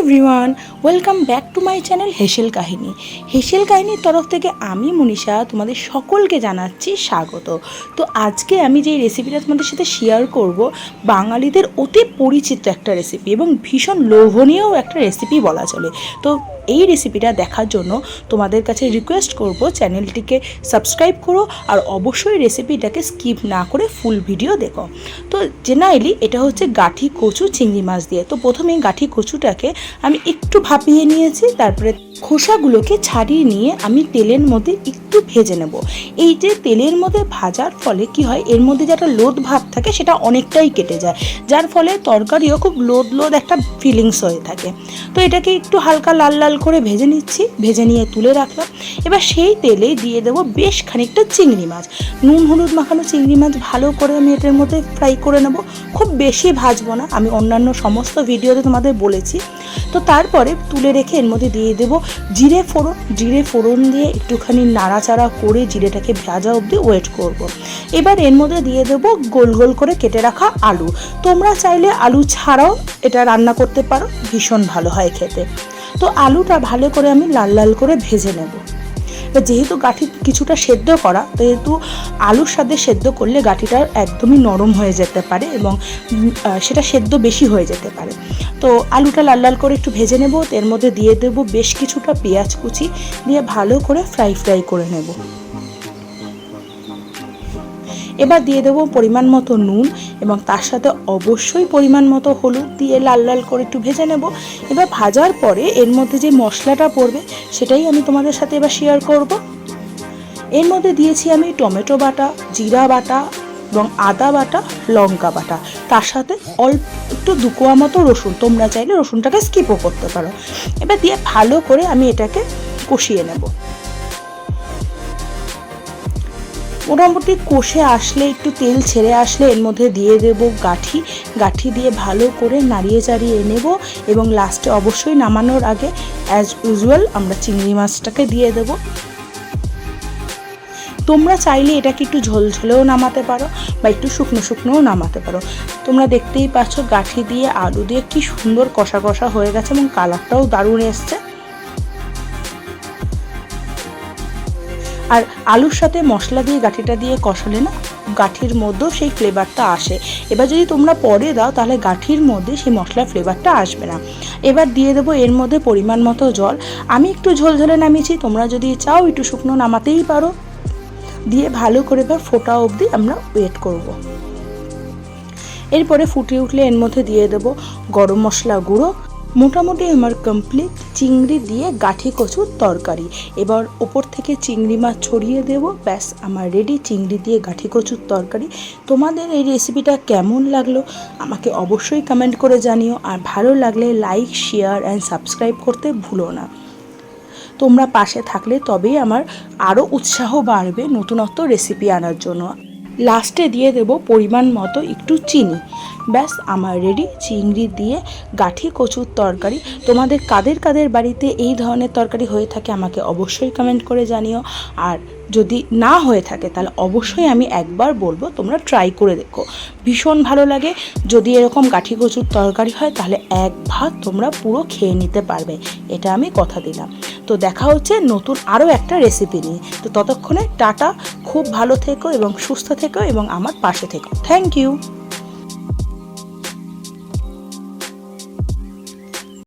Everyone welcome back to my channel হেসেল কাহিনী হেসেল কাহিনীর তরফ থেকে আমি, মনীষা, তোমাদের সকলকে জানাচ্ছি স্বাগত। তো আজকে আমি যে রেসিপিটা তোমাদের সাথে শেয়ার করব, বাঙালিদের অতি পরিচিত একটা রেসিপি এবং ভীষণ লোভনীয় একটা রেসিপি বলা চলে। তো এই রেসিপিটা দেখার জন্য তোমাদের কাছে রিকোয়েস্ট করব চ্যানেলটিকে সাবস্ক্রাইব করো আর অবশ্যই রেসিপিটাকে স্কিপ না করে ফুল ভিডিও দেখো। তো জেনারেলি এটা হচ্ছে গাঠি কচু, চিংড়ি মাছ দিয়ে। তো প্রথমে গাঠি কচুটাকে আমি একটু ভাপিয়ে নিয়েছি তারপরে খোসাগুলোকে ছাড়িয়ে নিয়ে আমি তেলের মধ্যে একটু ভেজে নেব। এই যে তেলের মধ্যে ভাজার ফলে কি হয়, এর মধ্যে যে একটা লোদ ভাব থাকে সেটা অনেকটাই কেটে যায়। যার ফলে তরকারিও খুব লোদ লোদ একটা ফিলিংস হয়ে থাকে। তো এটাকে একটু হালকা লাল লাল করে ভেজে নিচ্ছি, ভেজে নিয়ে তুলে রাখলাম। এবার সেই তেলে দিয়ে দেবো বেশ খানিকটা চিংড়ি মাছ। নুন, হলুদ মাখানো চিংড়ি মাছ ভালো করে আমি এটার মধ্যে ফ্রাই করে নেব। খুব বেশি ভাজবো না, আমি অন্যান্য সমস্ত ভিডিওতে তোমাদের বলেছি। তো তারপরে তুলে রেখে এর মধ্যে দিয়ে দেবো জিরে ফোড়ন জিরে ফোড়ন দিয়ে একটুখানি নাড়াচাড়া করে জিরেটাকে ভাজা অবধি ওয়েট করব। এবার এর মধ্যে দিয়ে দেব গোল গোল করে কেটে রাখা আলু। তোমরা চাইলে আলু ছাড়াও এটা রান্না করতে পারো, ভীষণ ভালো হয় খেতে। তো আলুটা ভালো করে আমি লাল লাল করে ভেজে নেব। এবার যেহেতু গাঠি কিছুটা সেদ্ধ করা, যেহেতু আলুর সাথে সেদ্ধ করলে গাঠিটা একদমই নরম হয়ে যেতে পারে এবং সেটা সেদ্ধ বেশি হয়ে যেতে পারে। তো আলুটা লাল লাল করে একটু ভেজে নেব, এর মধ্যে দিয়ে দেব বেশ কিছুটা পেঁয়াজ কুচি, দিয়ে ভালো করে ফ্রাই ফ্রাই করে নেব। এবার দিয়ে দেবো পরিমাণ মতো নুন এবং তার সাথে অবশ্যই পরিমাণ মতো হলুদ দিয়ে লাল লাল করে একটু ভেজে নেব। এবার ভাজার পরে এর মধ্যে যে মশলাটা পড়বে সেটাই আমি তোমাদের সাথে এবার শেয়ার করব। এর মধ্যে দিয়েছি আমি টমেটো বাটা, জিরা বাটা এবং আদা বাটা, লঙ্কা বাটা। তার সাথে অল্প একটু দুকোয়া মতো রসুন, তোমরা চাইলে রসুনটাকে স্কিপও করতে পারো। এবার দিয়ে ভালো করে আমি এটাকে কষিয়ে নেব। মোটামুটি কষে আসলে, একটু তেল ছেড়ে আসলে এর মধ্যে দিয়ে দেব গাঠি। গাঠি দিয়ে ভালো করে নাড়িয়ে চাড়িয়ে নেব এবং লাস্টে অবশ্যই নামানোর আগে অ্যাজ ইউজুয়াল আমরা চিংড়ি মাছটাকে দিয়ে দেব। তোমরা চাইলে এটাকে একটু ঝোলঝোলেও নামাতে পারো বা একটু শুকনো শুকনোও নামাতে পারো। তোমরা দেখতেই পাচ্ছ গাঠি দিয়ে আলু দিয়ে কি সুন্দর কষা কষা হয়ে গেছে এবং কালারটাও দারুণ এসছে। আর আলুর সাথে মশলা দিয়ে গাঠিটা দিয়ে কষালে না, গাঠির মধ্যেও সেই ফ্লেভারটা আসে। এবার যদি তোমরা পরে দাও, তাহলে গাঠির মধ্যে সেই মশলার ফ্লেভারটা আসবে না। এবার দিয়ে দেবো এর মধ্যে পরিমাণ মতো জল। আমি একটু ঝোল ঝোলে নামিয়েছি, তোমরা যদি চাও একটু শুকনো নামাতেই পারো। দিয়ে ভালো করে এবার ফোটা অবধি আমরা ওয়েট করব। এরপরে ফুটে উঠলে এর মধ্যে দিয়ে দেবো গরম মশলা গুঁড়ো মোটামুটি আমার কমপ্লিট চিংড়ি দিয়ে গাঠি কচুর তরকারি। এবার ওপর থেকে চিংড়ি মাছ ছড়িয়ে দেব। ব্যাস, আমার রেডি চিংড়ি দিয়ে গাঠি কচুর তরকারি। তোমাদের এই রেসিপিটা কেমন লাগল? আমাকে অবশ্যই কমেন্ট করে জানিও। আর ভালো লাগলে লাইক শেয়ার অ্যান্ড সাবস্ক্রাইব করতে ভুলো না। তোমরা পাশে থাকলে তবেই আমার আরও উৎসাহ বাড়বে নতুনত্ব রেসিপি আনার জন্য। লাস্টে দিয়ে দেব পরিমাণ মতো একটু চিনি। ব্যাস, আমার রেডি। চিংড়ি দিয়ে গাঠি, কচুর তরকারি। তোমাদের কাদের কাদের বাড়িতে এই ধরনের তরকারি হয়ে থাকে আমাকে অবশ্যই কমেন্ট করে জানিও। আর যদি না হয়ে থাকে, তাহলে অবশ্যই আমি একবার বলব, তোমরা ট্রাই করে দেখো। ভীষণ ভালো লাগে। যদি এরকম গাঠি, কচুর তরকারি হয়, তাহলে এক ভাত তোমরা পুরো খেয়ে নিতে পারবে। এটা আমি কথা দিলাম। তো দেখা হচ্ছে নতুন আরও একটা রেসিপি নিয়ে। তো ততক্ষণে টাটা, খুব ভালো থেকো এবং সুস্থ থেকো এবং আমার পাশে থেকো। Thank you